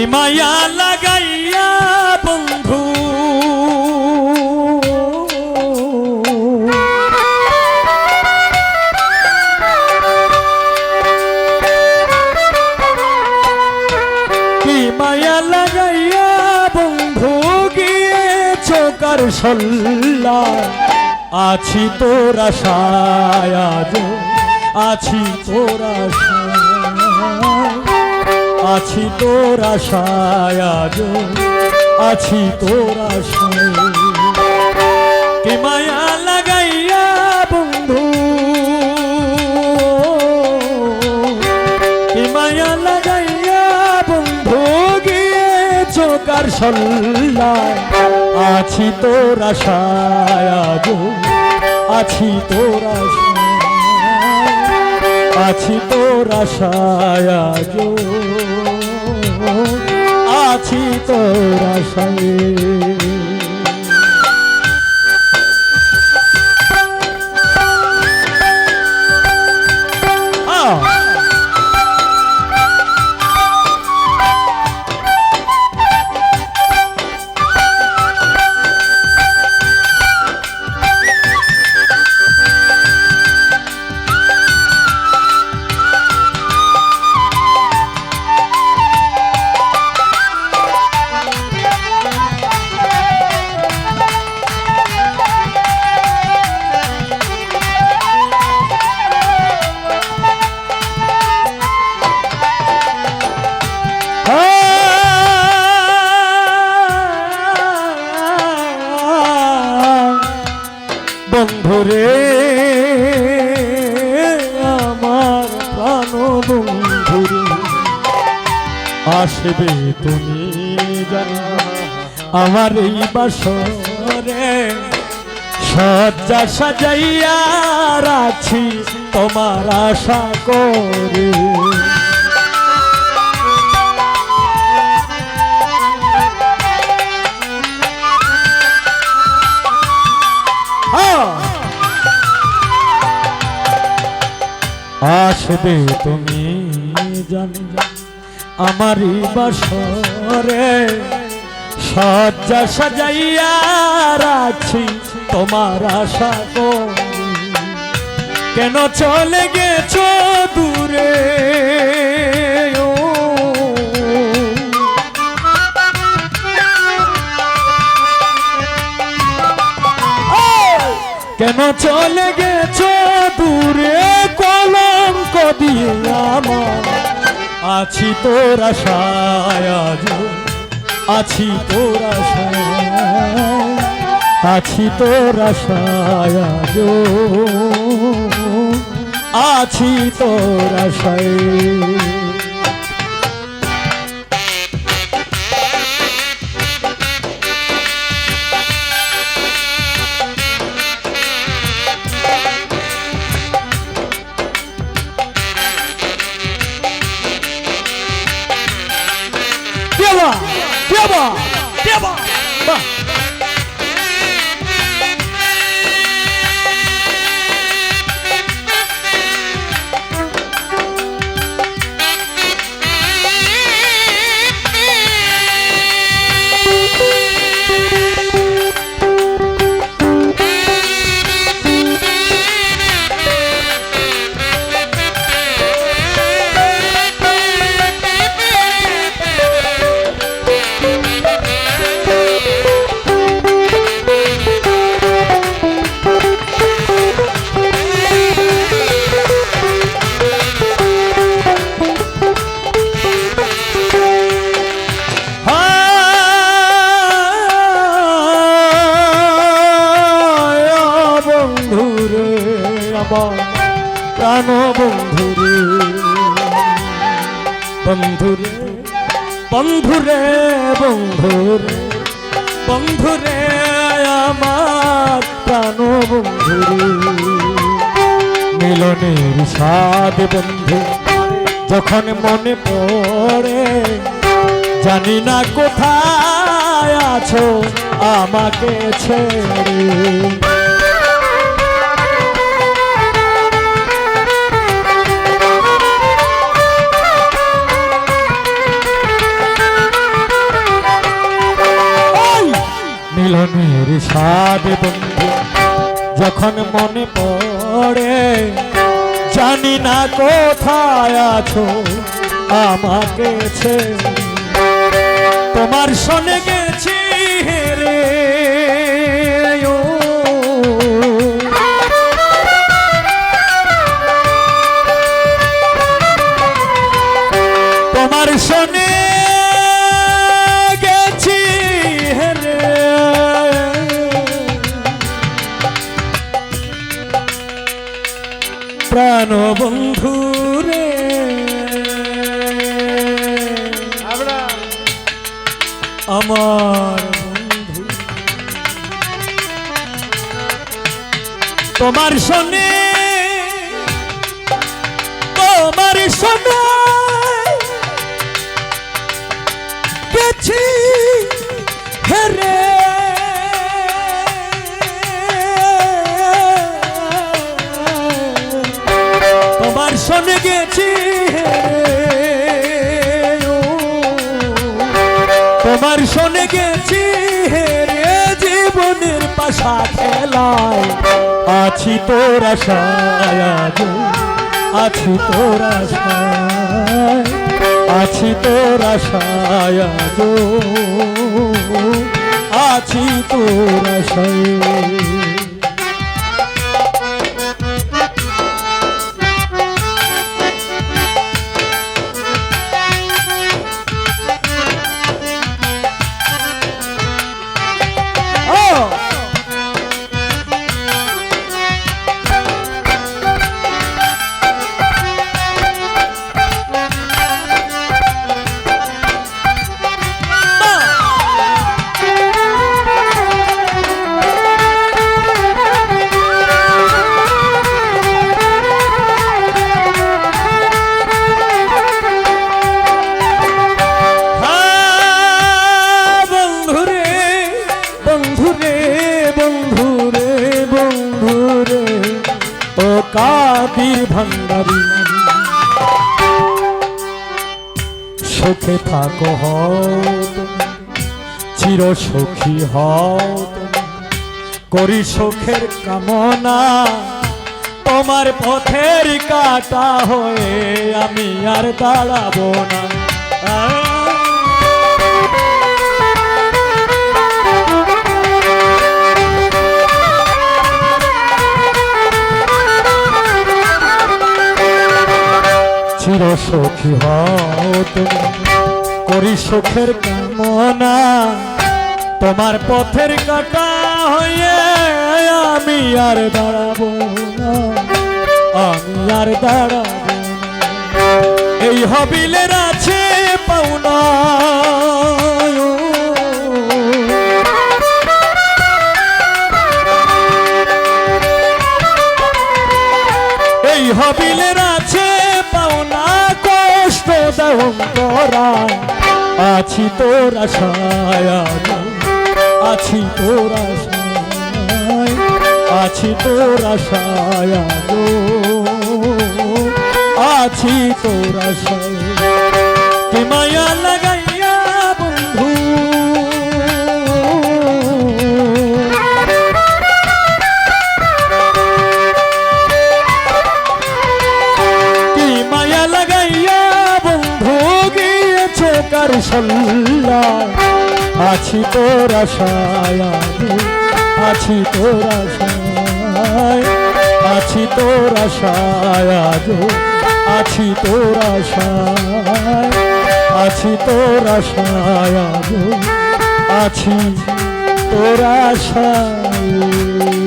কি মায়া লাগাইয়া, বন্ধু। কি মায়া লাগাইয়া, বন্ধু গিয়ে চোকার সল্লা? আছি তোর আজ আছি তোর আছি তোর আশায় আজ আছি তোর আশায়। কি মায়া লাগাইয়া বন্ধু? কি মায়া লাগাইয়া বন্ধু গিয়ে চোকার সল্লায়? আছি তোর আশায় আজ আছি তোর আছি তোর আশায় আজ আছি তোর আসবে তুমি জানো, আমার এই বাসরে সজ্জা সাজাইয়া রাখছি তোমার আশা করে। আসবে তুমি জানো আমারই বাসরে সজ্জা সাজাইয়া রাখছি তোমার আশা করি। কেন চলে গেছ দূরে? কেন চলে গেছ দূরে? কলঙ্ক দিয়ে আমার আছি তোর আশায় আছি তোর আছি তোর আশায় আছি তোর আশায়। 爹吧，爹吧，吧。আমার প্রাণ বন্ধুরে বন্ধুরে বন্ধুরে বন্ধুরে বন্ধুরে, আমার প্রাণ বন্ধুরে। মিলনের সাদ বন্ধু, যখন মনে পড়ে, জানি না কোথায় আছো, আমাকে ছেড়ে। যখন মনে পড়ে জানি না কোথায় আছো আমাকে তোমার শোনে গেছি রে তোমার শোনে তোমার শোনে তোমার শোনে গেছি হেরে। তোমার শোনে গেছি পাশা খেলায়। আছি তোর আশায় আছি তোর আশায় আছি তোর আশায় আছি তোর আশায়। ও কাদির ভান্ডারি। সুখে থাকো চির সুখী হও করি সুখের কামনা, তোমার পথের কাটা হয়ে আমি আর দাঁড়াবো না। চির সুখী হও করি সুখের কামনা, তোমার পথের কাটা হয়ে আমি আর দাঁড়াবো না। আমি আর দাঁড়াবো এই হবিলের আছে পাওনা। করা আছি তোর আশায় আছি তোরা আছি তোর আশায় আছি তোর আশায়। কি কার সল্লা। আছি তোর আশায়, আছি তোর আশায়, আছি তোর আশায়, আছি তোর আশায়, আছি তোর আশায়, আছি তোর আশায়।